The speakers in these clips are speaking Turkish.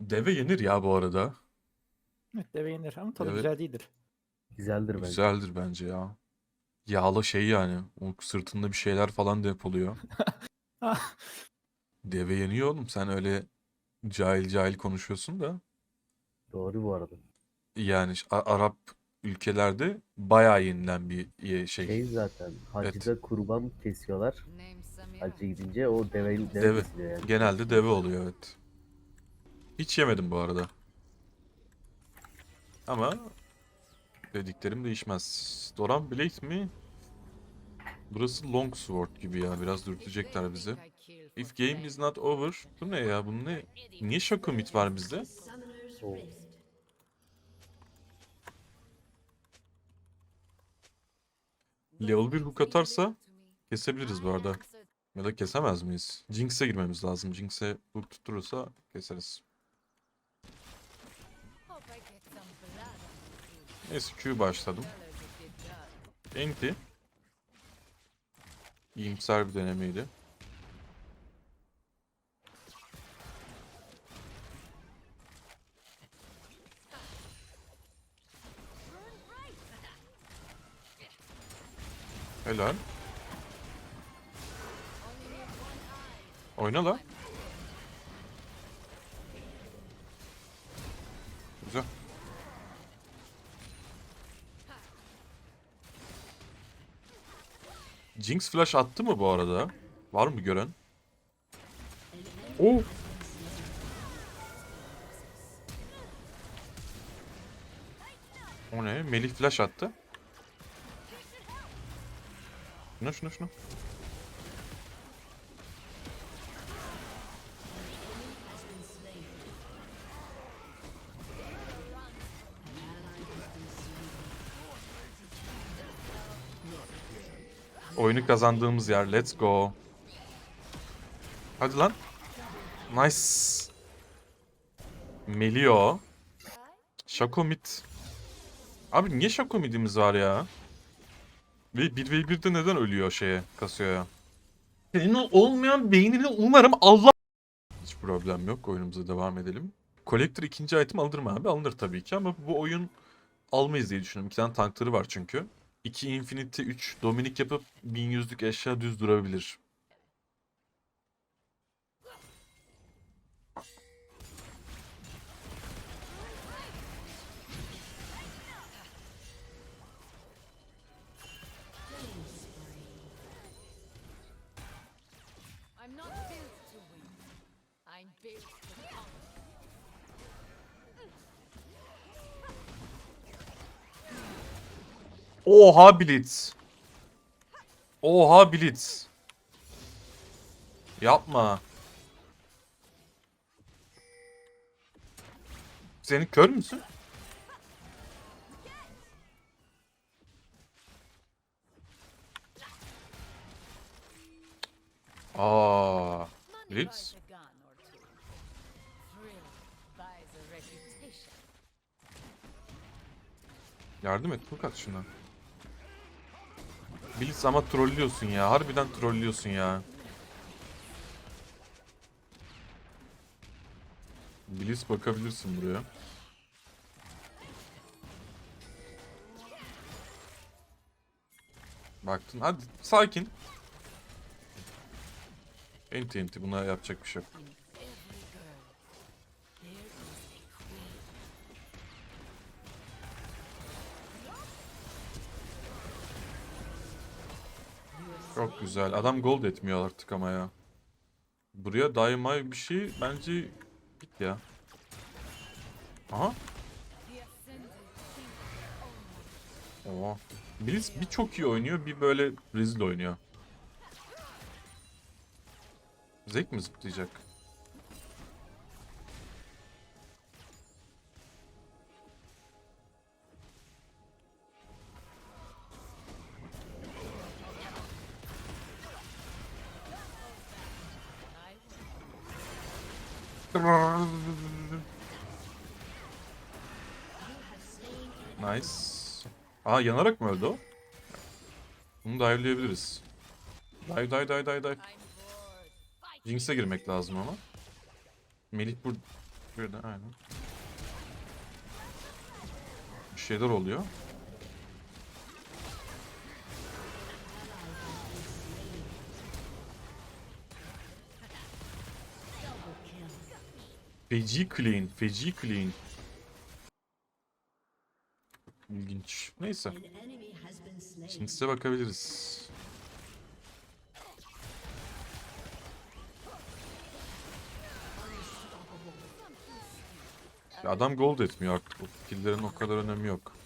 Deve yenir ya bu arada. Evet deve yenir ama tadı Evet. güzel değildir. Güzeldir bence. Güzeldir bence ya. Yağlı şey yani. O sırtında bir şeyler falan depoluyor. Deve yeniyor oğlum. Sen öyle cahil cahil konuşuyorsun da. Doğru bu arada. Yani ş- A- Arap ülkelerde bayağı yenilen bir ye- şey. Şey zaten hacıda kurban kesiyorlar. Hacı gidince o deve, deve, Deve. kesiliyor yani. Genelde deve oluyor evet. Hiç yemedim bu arada. Ama dediklerim değişmez. Doran Blade mi? Burası Longsword gibi ya. Biraz dürtecekler bizi. If game is not over. Bu ne ya? Bu ne? Niye Shakumit var bizde? Oo. Level 1 hook atarsa kesebiliriz bu arada. Ya da kesemez miyiz? Jinx'e girmemiz lazım. Jinx'e hook tutturursa keseriz. Neyse Q başladım. Enti. İyimser bir denemeydi. Helal. Oyna la. Jinx flash attı mı bu arada? Var mı gören? Oo. O ne? Melih flash attı. Şuna şuna şuna. Oyunu kazandığımız yer. Let's go. Hadi lan. Nice. Melio. Shakomit. Abi niye Shakomit'imiz var ya? Ve 1v1'de neden ölüyor şeye, kasıyor? Senin olmayan beynini umarım Allah... Hiç problem yok. Oyunumuza devam edelim. Collector ikinci item alınır mı abi? Alınır tabii ki ama bu oyun almayız diye düşünüyorum. İki tane tankları var çünkü. 2 Infinity 3 Dominik yapıp 1100'lük eşya düz durabilir. I'm not built to win. I'm built Oha Blitz. Oha Blitz. Yapma. Senin kör müsün? Aa, Blitz. Yardım et, at şuna. Blitz ama trollüyorsun ya. Harbiden trollüyorsun ya. Blitz bakabilirsin buraya. Baktın. Hadi sakin. Enti enti buna yapacak bir şey yok. Çok güzel. Adam gold etmiyor artık ama ya. Buraya daima bir şey bence git ya. Aha. Oha. Blitz bir çok iyi oynuyor, bir böyle rezil oynuyor. Zek mi zıplayacak? Nice. Aa yanarak mı öldü o? Bunu dive'layabiliriz. Dive dive dive dive dive. Jinx'e girmek lazım ama. Melih bur de aynen. Bir şeyler oluyor. Feci clean, feci clean. İlginç. Neyse. Şimdi size bakabiliriz. Ya adam gold etmiyor artık. O o kadar önemi yok.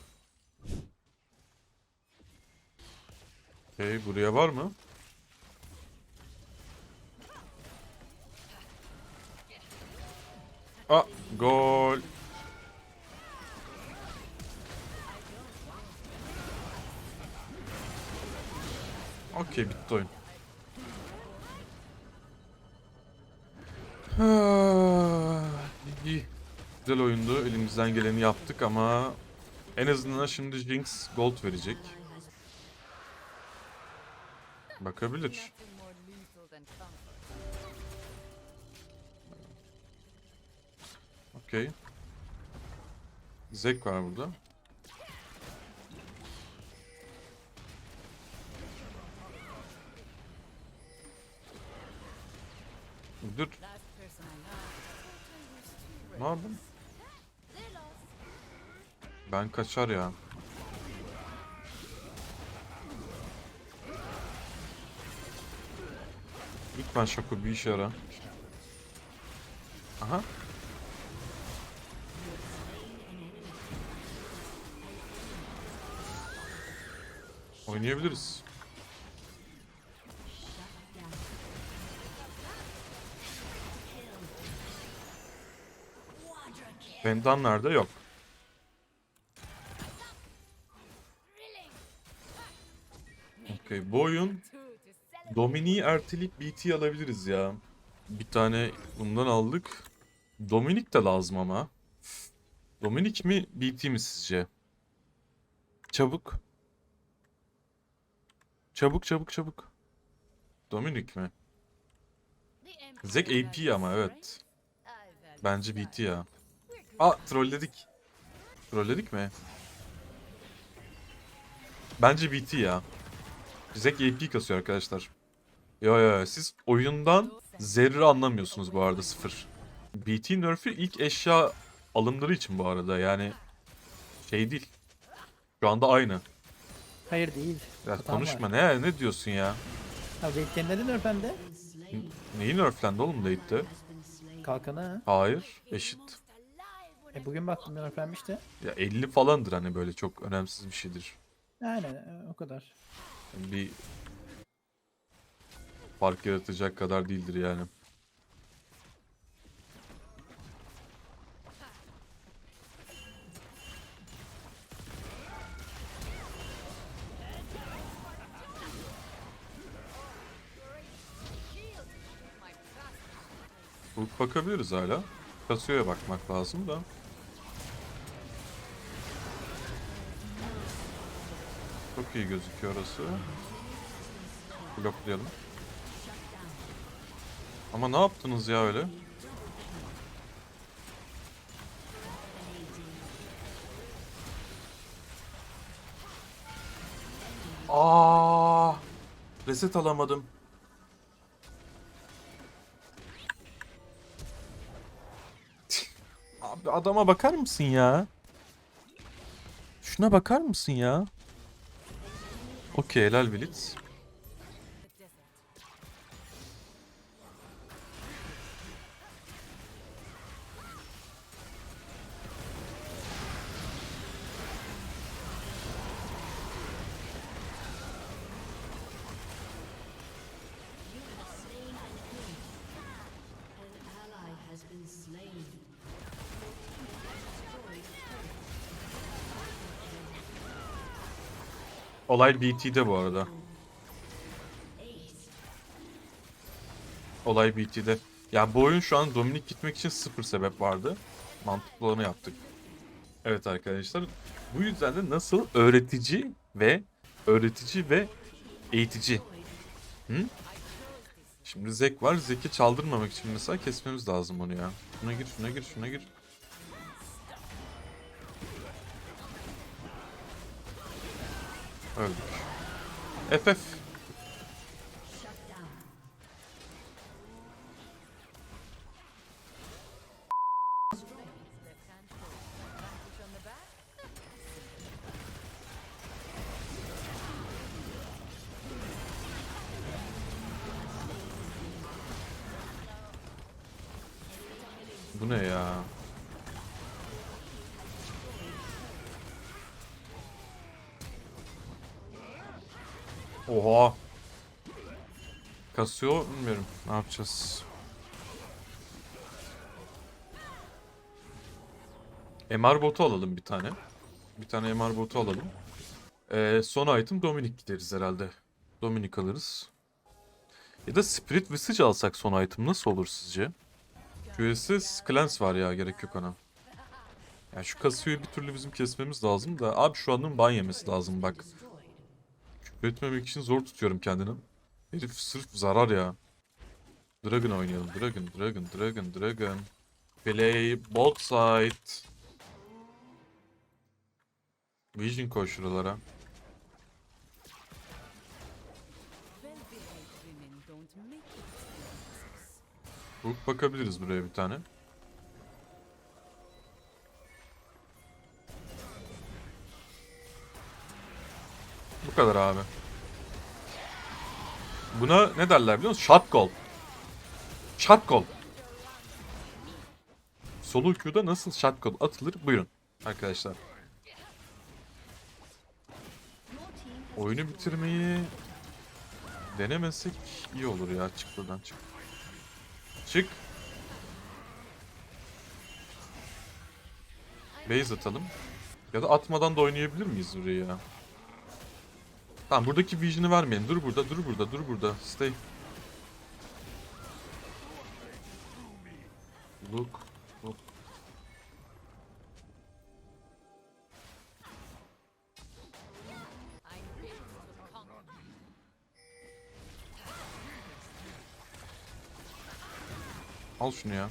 Hey buraya var mı? Aa gol. Okey bitti oyun. İyi. Güzel oyundu. Elimizden geleni yaptık ama en azından şimdi Jinx gold verecek. Bakabilir. Okey. Zek var burada. Dur. Ne yaptın? Ben kaçar ya. Lütfen Şako bir işe yara. Aha. Oynayabiliriz. Vendan nerede? Yok. Okey bu oyun. Dominik'i erteleyip BT alabiliriz ya. Bir tane bundan aldık. Dominik de lazım ama. Dominik mi BT mi sizce? Çabuk. Çabuk çabuk çabuk. Dominik mi? Zek AP ama evet. Bence. BT ya. Aa trolledik. Trolledik mi? Bence BT ya. Zek AP kasıyor arkadaşlar. Yo yo siz oyundan zerre anlamıyorsunuz bu arada sıfır. BT nerf'ü ilk eşya alımları için bu arada yani şey değil. Şu anda aynı. Hayır değil. Ya Hatam konuşma var. ne ne diyorsun ya? Ha Raid'den neden örpende? Neyi nerflendi oğlum late'de? Kalkanı ha. Hayır eşit. E bugün baktım örplenmişti. Ya 50 falandır hani böyle çok önemsiz bir şeydir. Aynen o kadar. bir fark yaratacak kadar değildir yani. Bakabiliriz hala. Kasio'ya bakmak lazım da. Çok iyi gözüküyor orası. Bloklayalım. Ama ne yaptınız ya öyle? Aa! Reset alamadım. Adama bakar mısın ya? Şuna bakar mısın ya? Okey helal Blitz. Olay BT'de bu arada. Olay BT'de. Ya bu oyun şu an Dominik gitmek için sıfır sebep vardı. Mantıklı olanı yaptık. Evet arkadaşlar. Bu yüzden de nasıl öğretici ve öğretici ve eğitici. Hı? Şimdi Zek var. Zek'i çaldırmamak için mesela kesmemiz lazım onu ya. Şuna gir, şuna gir, şuna gir. Öldük. FF. Bu ne ya? Oha. Kasıyor bilmiyorum. Ne yapacağız? MR botu alalım bir tane. Bir tane MR botu alalım. Ee, son item Dominic gideriz herhalde. Dominic alırız. Ya da Spirit Visage alsak son item nasıl olur sizce? QS'siz Clans var ya gerek yok ona. Ya şu Casio'yu bir türlü bizim kesmemiz lazım da abi şu anın ban yemesi lazım bak. Etmemek için zor tutuyorum kendini. Herif sırf zarar ya. Dragon oynayalım. Dragon, Dragon, Dragon, Dragon. Play bot side. Vision koy şuralara. Hook bakabiliriz buraya bir tane. Bu kadar abi. Buna ne derler biliyor musun? Shot goal. Shot goal. Solo queue'da nasıl shot goal atılır? Buyurun arkadaşlar. Oyunu bitirmeyi denemesek iyi olur ya. Çık buradan çık. Çık. Base atalım. Ya da atmadan da oynayabilir miyiz burayı ya? Tamam buradaki vision'ı vermeyelim. Dur burada, dur burada, dur burada. Stay. Look. Look. Al şunu ya.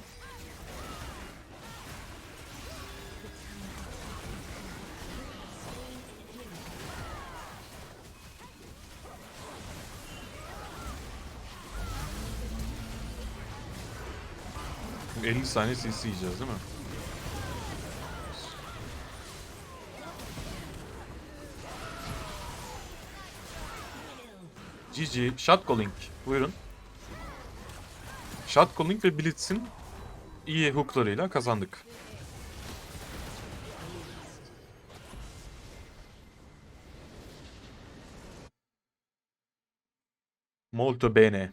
Saniye CC yiyeceğiz değil mi? GG. Shot calling. Buyurun. Shot calling ve Blitz'in iyi hooklarıyla kazandık. Molto bene.